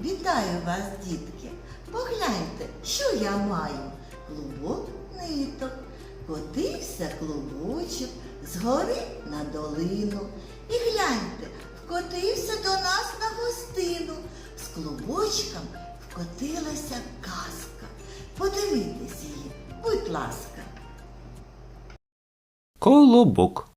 Вітаю вас, дітки! Погляньте, що я маю. Клубок ниток. Котився клубочок з гори на долину. І гляньте, вкотився до нас на гостину. З клубочком вкотилася казка. Подивитесь її, будь ласка. Колобок.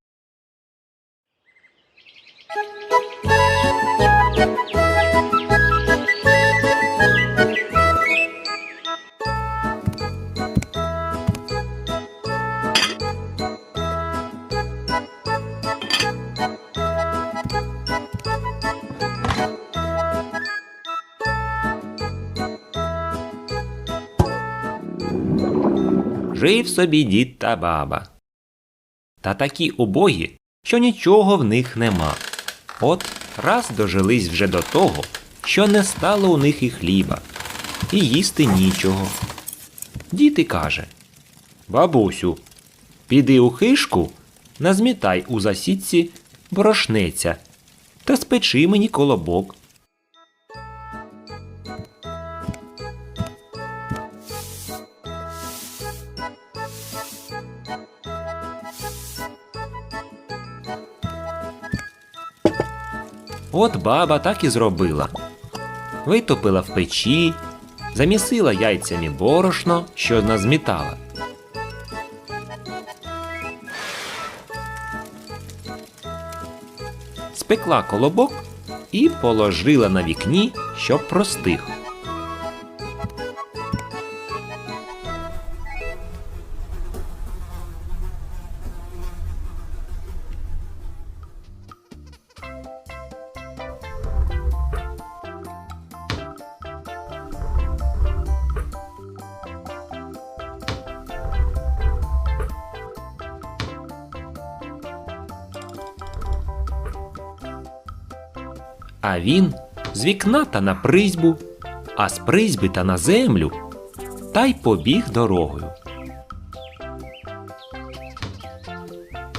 Жив собі дід та баба. Та такі убогі, що нічого в них нема. От раз дожились вже до того, що не стало у них і хліба, і їсти нічого. Дід і каже Бабусю, піди у хишку, назмітай у засідці борошнеця та спечи мені колобок. От баба так і зробила. Витопила в печі, замісила яйцями борошно, що назмітала. Спекла колобок і положила на вікні, щоб простих. А він з вікна та на призьбу, а з призьби та на землю, та й побіг дорогою.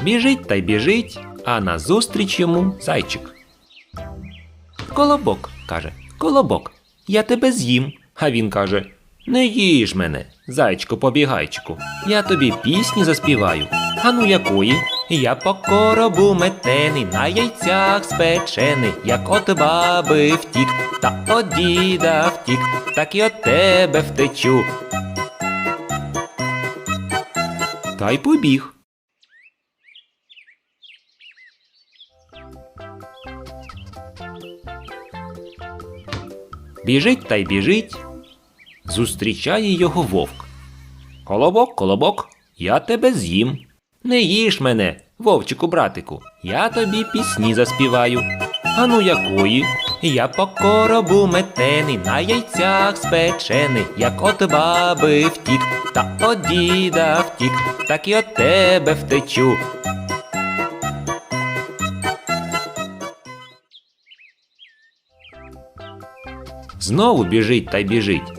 Біжить та й біжить, а назустріч йому зайчик. Колобок, каже, колобок, я тебе з'їм. А він каже: Не їж мене, зайчику побігайчику, я тобі пісні заспіваю. А ну якої? Я по коробу метений, на яйцях спечений, як от баби втік, та от діда втік, так і от тебе втечу. Та й побіг. Біжить та й біжить. Зустрічає його вовк. Колобок, колобок, я тебе з'їм. Не їж мене, вовчику братику, я тобі пісні заспіваю. А ну якої? Я по коробу метений, на яйцях спечений, як от баби втік, та от діда втік, так і от тебе втечу. Знову біжить та й біжить.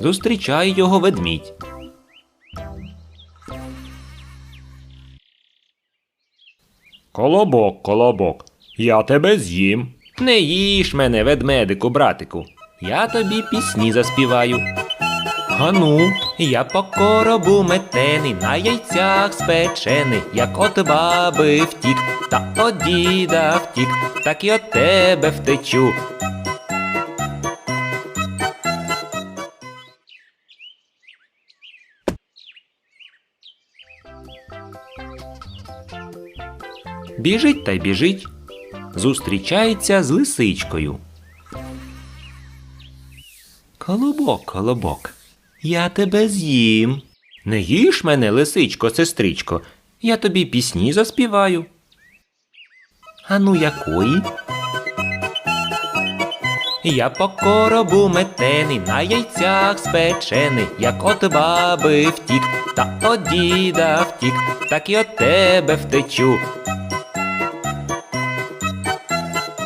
Зустрічає його ведмідь. Колобок, колобок, я тебе з'їм. Не їж мене, ведмедику, братику. Я тобі пісні заспіваю. Ану, я по коробу метений, на яйцях спечений, як от баби втік, та от діда втік, так і от тебе втечу. Біжить та й біжить. Зустрічається з лисичкою. Колобок, колобок, я тебе з'їм. Не їж мене, лисичко, сестричко, я тобі пісні заспіваю. А ну якої? Я по коробу метений, на яйцях спечений, як от баби втік, та от діда втік, так і от тебе втечу.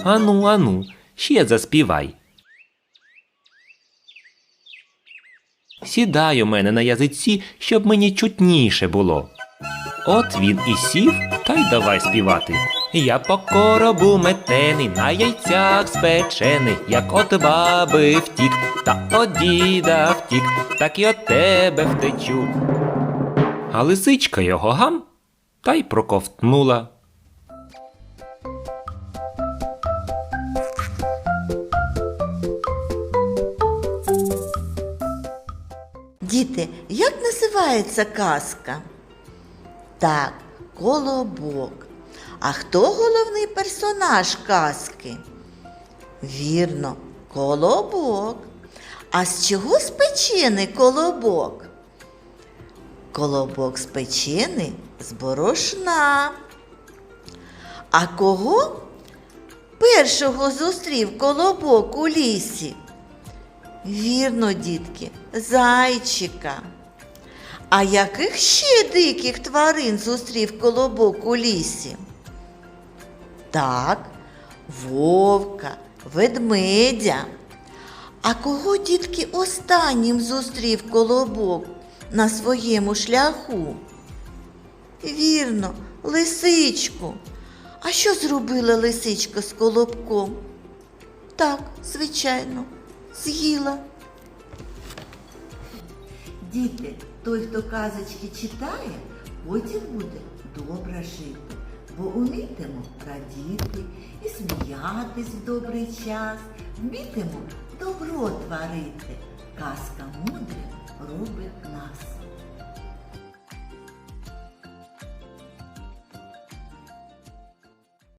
Ану, ану, ще заспівай. Сідай у мене на язиці, щоб мені чутніше було. От він і сів, та й давай співати. Я по коробу метений, на яйцях спечений, як от баби втік, та от діда втік, так і от тебе втечу. А лисичка його гам та й проковтнула. Діти, як називається казка? Так, колобок. А хто головний персонаж казки? Вірно, колобок. А з чого спечений колобок? Колобок спечений з борошна. А кого першого зустрів колобок у лісі? Вірно, дітки, зайчика. А яких ще диких тварин зустрів колобок у лісі? Так, вовка, ведмедя. А кого дітки останнім зустрів колобок на своєму шляху? Вірно, лисичку. А що зробила лисичка з колобком? Так, звичайно, з'їла. Діти, той, хто казочки читає, потім буде добре жити, бо умітимо радіти і сміятись в добрий час, вмітимо добро творити. Казка мудрим робить нас.